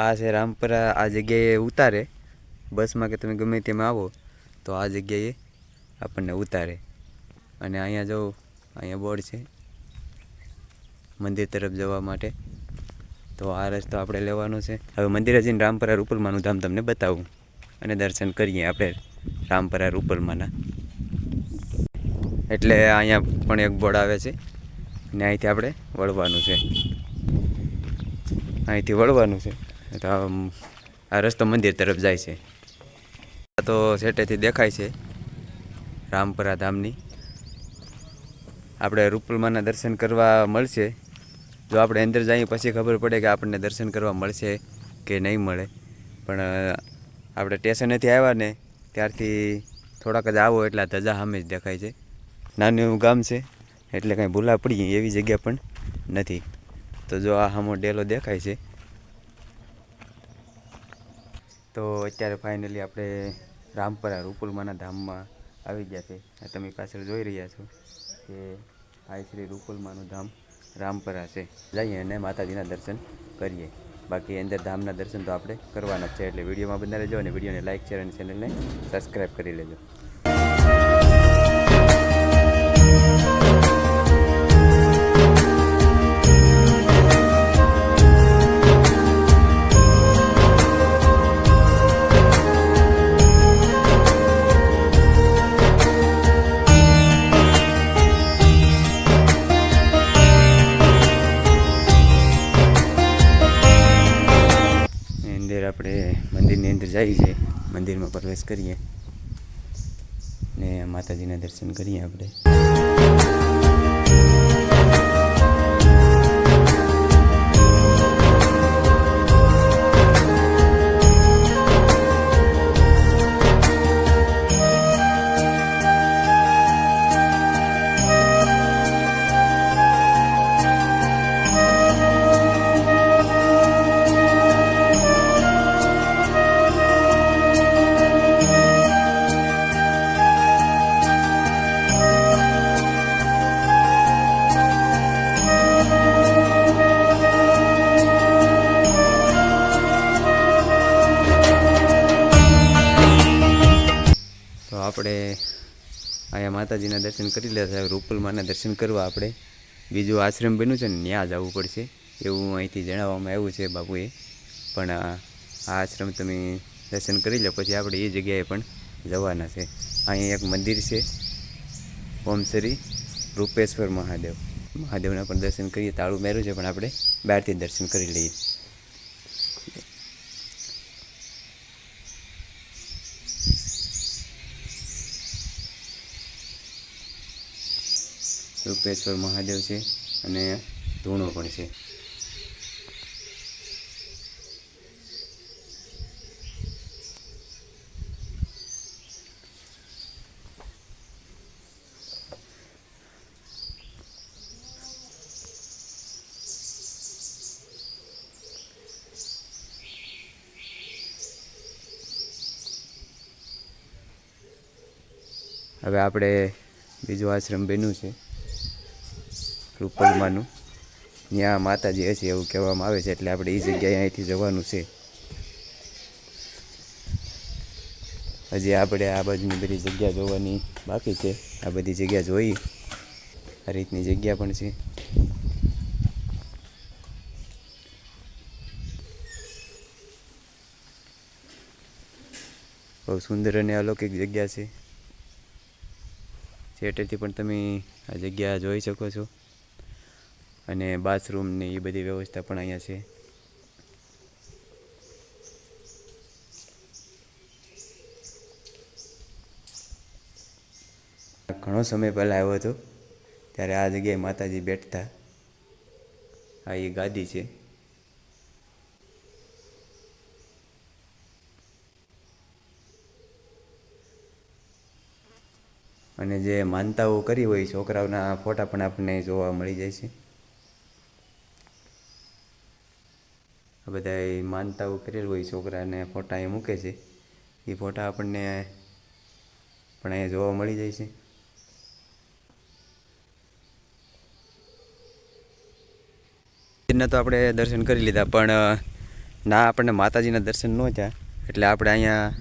આ છે રામપરા, આ જગ્યાએ ઉતારે. બસમાં કે તમે ગમે તેમાં આવો, તો આ જગ્યાએ આપણને ઉતારે. અને અહીંયા જો, અહીંયા બોર્ડ છે, મંદિર તરફ જવા માટે. તો આ રસ્તો આપણે લેવાનો છે. હવે મંદિરે જઈને રામપરા રૂપલમાનું ધામ તમને બતાવું. અને દર્શન કરીએ આપણે રામપરા રૂપલમાના. એટલે અહીંયા પણ એક બોર્ડ આવે છે. ને અહીંથી આપણે વળવાનું છે. અહીંથી વળવાનું છે. તો આ રસ્તો મંદિર તરફ જાય છે. આ તો સેટેથી દેખાય છે રામપરા ધામની. આપણે રૂપલમાના દર્શન કરવા મળશે. જો આપણે અંદર જઈએ પછી ખબર પડે કે આપણને દર્શન કરવા મળશે કે નહીં મળે. પણ આપણે સ્ટેશનેથી આવ્યા ને ત્યારથી થોડાક જ આવો એટલે ધજા સામે જ દેખાય છે. નાનું એવું ગામ છે, એટલે કાંઈ ભૂલા પડીએ એવી જગ્યા પણ નથી. તો જો આ સામો ડેલો દેખાય છે. તો અત્યારે ફાઇનલી આપણે રામપરા, રૂપુલમાના ધામમાં આવી ગયા છે. તમે પાછળ જોઈ રહ્યા છો કે આ શ્રી રૂપુલમાનું ધામ રામપરા છે. જઈએ અને માતાજીના દર્શન કરીએ. બાકી અંદર ધામના દર્શન તો આપણે કરવાના જ છે, એટલે વિડીયોમાં બંધારે રહેજો અને વિડીયોને લાઇક શેર અને ચેનલને સબસ્ક્રાઈબ કરી લેજો. પ્રવેશ કરીએ ને માતાજીના દર્શન કરીએ આપણે. માતાજીના દર્શન કરી લેતા રૂપલમાના દર્શન કરવા આપણે. બીજું આશ્રમ બન્યું છે ને, ત્યાં જવું પડશે. એવું અહીંથી જણાવવામાં આવ્યું છે બાપુએ. પણ, આ આશ્રમ તમે દર્શન કરી લો, પછી આપણે એ જગ્યાએ પણ જવાના છે. અહીં એક મંદિર છે. ઓમ શ્રી રૂપેશ્વર મહાદેવ. મહાદેવના પણ દર્શન કરીએ. તાળું મેરું છે, પણ આપણે બહારથી દર્શન કરી લઈએ. રૂપેશ્વર મહાદેવ છે અને ધૂણો પણ છે. હવે આપણે બીજું આશ્રમ બન્યું છે. રૂપલમાનું. ત્યાં માતાજી હશે એવું કહેવામાં આવે છે, એટલે આપણે એ જગ્યાએ અહીંથી જવાનું છે. હજી આપણે આ બાજુની બધી જગ્યા જોવાની બાકી છે. આ બધી જગ્યા જોઈ. આ રીતની જગ્યા પણ છે. બહુ સુંદર અને અલૌકિક જગ્યા છે. થિયેટરથી પણ તમે આ જગ્યા જોઈ શકો છો. અને બાથરૂમ ને એ બધી વ્યવસ્થા પણ અહીંયા છે. ઘણો સમય પહેલાં આવ્યો હતો, ત્યારે આ જગ્યાએ માતાજી બેઠતા. આ એ ગાદી છે. અને જે માનતાઓ કરી હોય છોકરાઓના ફોટા પણ આપણને જોવા મળી જાય છે. આ બધા માનતાઓ કરેલ હોય છોકરાને ફોટા એ મૂકે છે. એ ફોટા આપણને પણ અહીંયા જોવા મળી જાય છે. મંદિરના તો આપણે દર્શન કરી લીધા, પણ, ના, આપણને માતાજીના દર્શન ન થયા. એટલે આપણે અહીંયા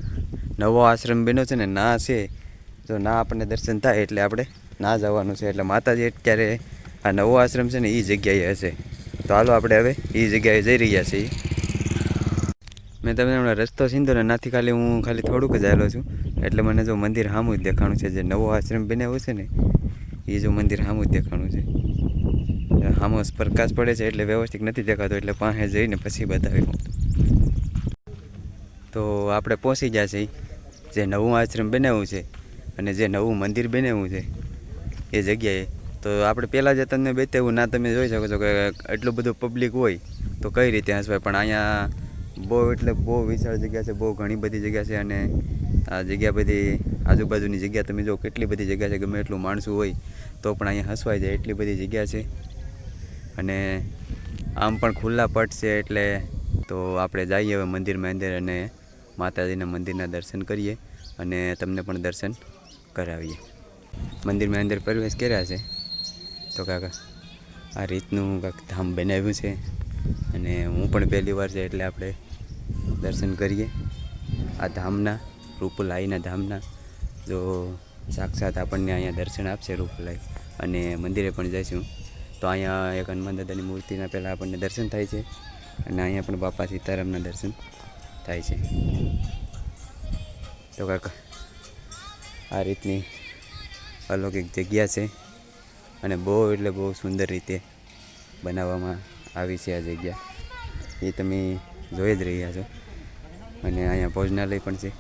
નવો આશ્રમ બન્યો છે ને, ના છે, તો ના આપણને દર્શન થાય એટલે આપણે ના જવાનું છે. એટલે માતાજી અત્યારે આ નવો આશ્રમ છે ને એ જગ્યાએ હશે. તો હાલો આપણે હવે એ જગ્યાએ જઈ રહ્યા છીએ. મેં તમને હમણાં રસ્તો સીધો ને નાથી ખાલી હું ખાલી થોડુંક જ આવેલો છું. એટલે મને જો મંદિર સામું જ દેખાણું છે, જે નવો આશ્રમ બનાવ્યો છે ને, એ જો મંદિર સામું જ દેખાણું છે. સામો પ્રકાશ પડે છે, એટલે વ્યવસ્થિત નથી દેખાતો, એટલે પાસે જઈને પછી બતાવી તો આપણે પહોંચી ગયા છીએ. જે નવું આશ્રમ બનાવ્યું છે અને જે નવું મંદિર બનાવ્યું છે, એ જગ્યાએ તો આપણે પહેલાં જે તમને બતાવ્યું, ના તમે જોઈ શકો છો કે એટલું બધું પબ્લિક હોય, તો કઈ રીતે હસવાય પણ અહીંયા બહુ એટલે બહુ વિશાળ જગ્યા છે, બહુ ઘણી બધી જગ્યા છે અને આ જગ્યા બધી આજુબાજુની જગ્યા તમે જો કેટલી બધી જગ્યા છે, ગમે એટલું માણસું હોય, તો પણ અહીંયા હસવાઈ જાય એટલી બધી જગ્યા છે. અને આમ પણ ખુલ્લા પટ છે એટલે તો આપણે જઈએ હવે મંદિરમાં અંદર અને માતાજીના મંદિરના દર્શન કરીએ અને તમને પણ દર્શન કરાવીએ. મંદિરમાં અંદર પ્રવેશ કર્યા છે. તો કાકા, આ રીતનું કાંક ધામ બનાવ્યું છે અને હું પણ પહેલી વાર છે એટલે આપણે દર્શન કરીએ. આ ધામના, રૂપલાઈના ધામના, જો સાક્ષાત આપણને અહીંયા દર્શન આપશે રૂપલાઈ અને મંદિરે પણ જઈશું. તો અહીંયા એક હનુમાન દાદાની મૂર્તિના પહેલાં આપણને દર્શન થાય છે અને અહીંયા પણ બાપા સીતારામના દર્શન થાય છે. તો કાકા, આ રીતની અલૌકિક જગ્યા છે. અને બહુ એટલે બહુ સુંદર રીતે બનાવવામાં આવી છે આ જગ્યા. એ તમે જોઈ જ રહ્યા છો. અને અહીંયા ભોજનાલય પણ છે.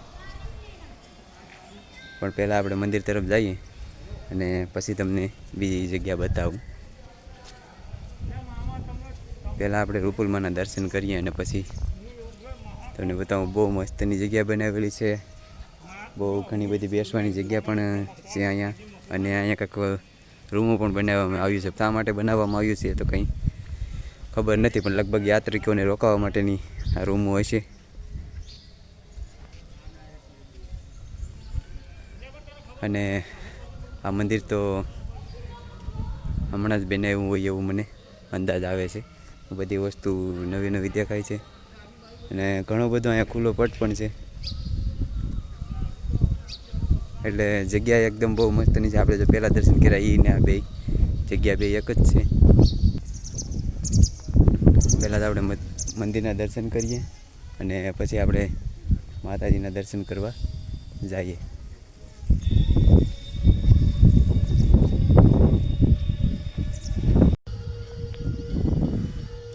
પણ પહેલાં આપણે મંદિર તરફ જઈએ અને પછી તમને બીજી જગ્યા બતાવું. પહેલાં આપણે રૂપુલમાના દર્શન કરીએ અને પછી તમને બતાવું. બહુ મસ્તની જગ્યા બનાવેલી છે. બહુ ઘણી બધી બેસવાની જગ્યા પણ છે અહીંયા. અને અહીંયા કંઈક રૂમો પણ બનાવવામાં આવ્યું છે. શા માટે બનાવવામાં આવ્યું છે તો કંઈ ખબર નથી, પણ લગભગ યાત્રિકોને રોકાવા માટેની આ રૂમો છે અને આ મંદિર તો હમણાં જ બનાવ્યું હોય એવું મને અંદાજ આવે છે. બધી વસ્તુ નવી નવી દેખાય છે. અને ઘણો બધો અહીંયા ખુલ્લો પટ પણ છે. એટલે જગ્યા એકદમ બહુ મસ્તની છે આપણે જો પહેલાં દર્શન કર્યા એ ને આ બે. જગ્યા બે એક જ છે. પહેલાં તો આપણે મંદિરના દર્શન કરીએ અને પછી આપણે માતાજીના દર્શન કરવા જઈએ.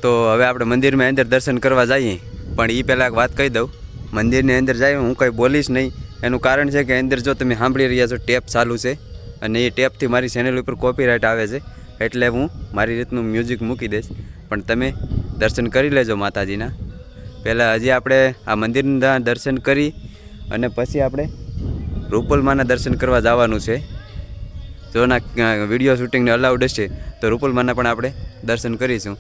તો હવે આપણે મંદિરમાં અંદર દર્શન કરવા જઈએ. પણ એ પહેલાં એક વાત કહી દઉં. મંદિરની અંદર જઈએ હું કંઈ બોલીશ નહીં. એનું કારણ છે કે અંદર જો તમે સાંભળી રહ્યા છો, ટેપ ચાલુ છે અને એ ટેપથી મારી ચેનલ ઉપર કોપીરાઇટ આવે છે, એટલે હું મારી રીતનું મ્યુઝિક મૂકી દઈશ. પણ તમે દર્શન કરી લેજો માતાજીના. પહેલાં હજી આપણે આ મંદિરના દર્શન કરી અને પછી આપણે રૂપલમાના દર્શન કરવા જવાનું છે. જો ના વીડિયો શૂટિંગને અલાઉડ હશે, તો રૂપલમાના પણ આપણે દર્શન કરીશું.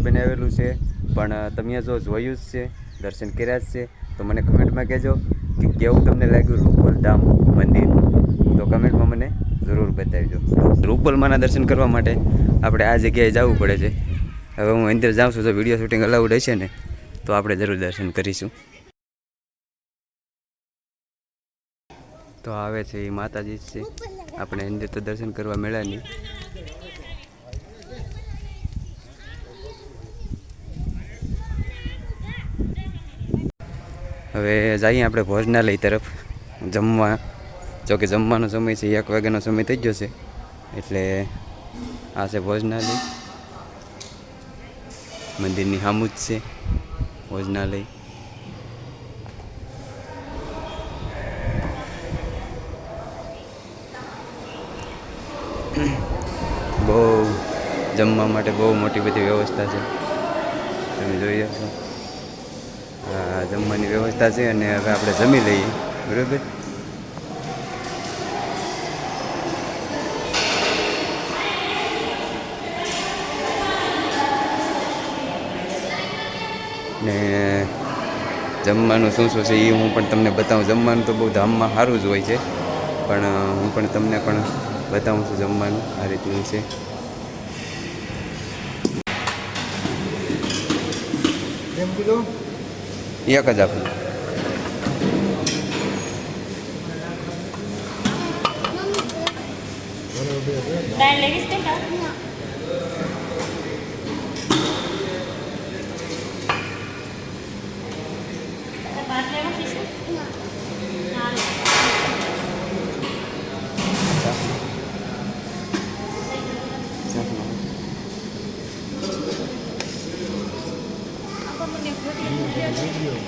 મંદિર બનાવેલું છે. પણ તમે જો જોયું જ છે, દર્શન કર્યા જ છે, તો મને કમેન્ટમાં કહેજો કે કેવું તમને લાગ્યું રૂપલ ધામ મંદિર. તો કમેન્ટમાં મને જરૂર બતાવજો. રૂપલમાંના દર્શન કરવા માટે આપણે આ જગ્યાએ જવું પડે છે. હવે હું અંદર જાઉં છું તો વીડિયો શૂટિંગ અલાઉડ હશે ને, તો આપણે જરૂર દર્શન કરીશું. તો આવે છે એ માતાજી છે. આપણે અંદર તો દર્શન કરવા મળ્યા હવે જઈએ આપણે ભોજનાલય તરફ, જમવા. જો કે જમવાનો સમય છે, એક વાગ્યાનો સમય થઈ ગયો છે. એટલે આ છે ભોજનાલય. મંદિરની સામું છે, ભોજનાલય. બહુ જમવા માટે બહુ મોટી બધી વ્યવસ્થા છે. તમે જોઈ શકો જમવાની વ્યવસ્થા છે અને હવે આપણે જમી લઈએ. બરાબર? ને જમવાનું શું શું છે એ હું પણ તમને બતાવું. જમવાનું તો બહુ ધામમાં સારું જ હોય છે. પણ હું પણ તમને પણ બતાવું છું જમવાનું આ રીતનું છે. કેમ કીધું? એક જ આપું. દાળ લેવીશ કે ના? તારે ભાત લેવા છે શું? ના લે. આપો મને રોટલી.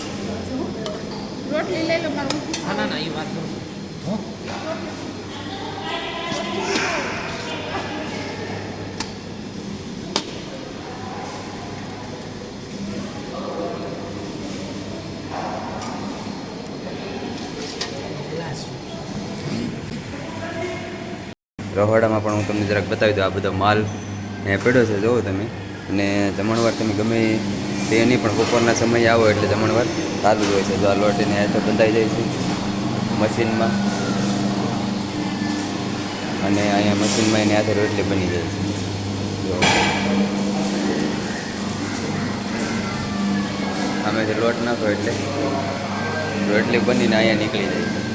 રોટલી લઈ લો મારું રહોડામાં પણ હું તમને જરાક બતાવી દઉં. આ બધો માલ પડ્યો છે, જોવો તમે. અને જમણવાર તમે ગમે તે નહીં પણ બપોરના સમયે આવો એટલે જમણવાર જ હોય છે. જો આ લોટ એને હાથે બંધાઈ જાય છે મશીનમાં. અને અહીંયા મશીનમાં એની હાથે રોટલી બની જાય છે. અમે જે લોટ નાખો એટલે રોટલી બનીને અહીંયા નીકળી જાય છે.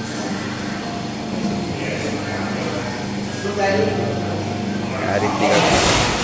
આ રીતની કાંઈક